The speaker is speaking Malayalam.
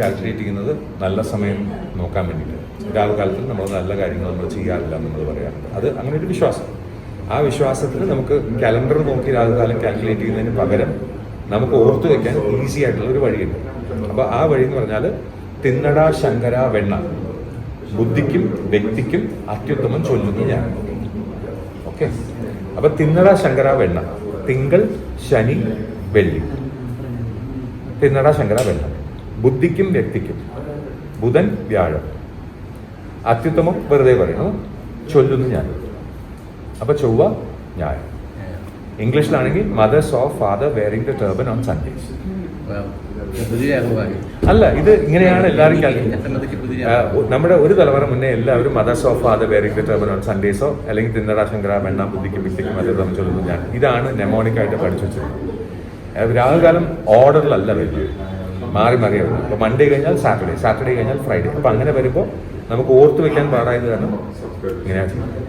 കാൽക്കുലേറ്റ് നല്ല സമയം നോക്കാൻ വേണ്ടിയിട്ട്. രാഹുകാലത്തിൽ നമ്മൾ നല്ല കാര്യങ്ങൾ നമ്മൾ ചെയ്യാറില്ല നമ്മൾ പറയാറുണ്ട്. അത് അങ്ങനെ ഒരു വിശ്വാസം. ആ വിശ്വാസത്തിൽ നമുക്ക് കലണ്ടർ നോക്കി രാഹുകാലം കാൽക്കുലേറ്റ് ചെയ്യുന്നതിന് പകരം നമുക്ക് ഓർത്തു വെക്കാൻ ഈസി ആയിട്ടുള്ള ഒരു വഴിയുണ്ട്. അപ്പോൾ ആ വഴി എന്ന് പറഞ്ഞാൽ തിന്നട ശങ്കര വെണ്ണ. ബുദ്ധിക്കും വ്യക്തിക്കും അത്യുത്തമം ചൊല്ലുന്നു ഞാൻ. ഓക്കെ അപ്പൊ തിന്നട ശങ്കര വെണ്ണ. തിങ്കൾ ശനി വെള്ളി. തിന്നട ശങ്കര വെണ്ണ. ബുദ്ധിക്കും വ്യക്തിക്കും. ബുധൻ വ്യാഴം. അത്യുത്തമം വെറുതെ പറയുന്നു. ചൊല്ലുന്നു ഞാൻ. അപ്പൊ ചൊവ്വ ഞായർ. ഇംഗ്ലീഷിലാണെങ്കിൽ mothers of father wearing the turban on Sundays അല്ല ഇത് ഇങ്ങനെയാണ് എല്ലാവരും ഒ- നമ്മുടെ ഒരു തലമുറ മുന്നേ എല്ലാവരും mothers of father wearing the turban on സൺഡേസോ അല്ലെങ്കിൽ തിന്നടാ ശങ്കര വെണ്ണ ബുദ്ധിക്കും അതേ തമ്മിൽ ചൊല്ലുന്നു ഞാൻ. ഇതാണ് നെമോണിക്കായിട്ട് പഠിച്ചു വെച്ചിരുന്നത് രാഹുകാലം ഓർഡറിലല്ല വരുന്നത്. മാറി മാറി വരുന്നത് അപ്പോൾ മൺഡേ കഴിഞ്ഞാൽ സാറ്റർഡേ സാറ്റർഡേ കഴിഞ്ഞാൽ ഫ്രൈഡേ അപ്പോൾ അങ്ങനെ വരുമ്പോൾ നമുക്ക് ഓർത്ത് വെക്കാൻ പാടായത് കാരണം ഇങ്ങനെയാണ്. ചെയ്യുന്നത്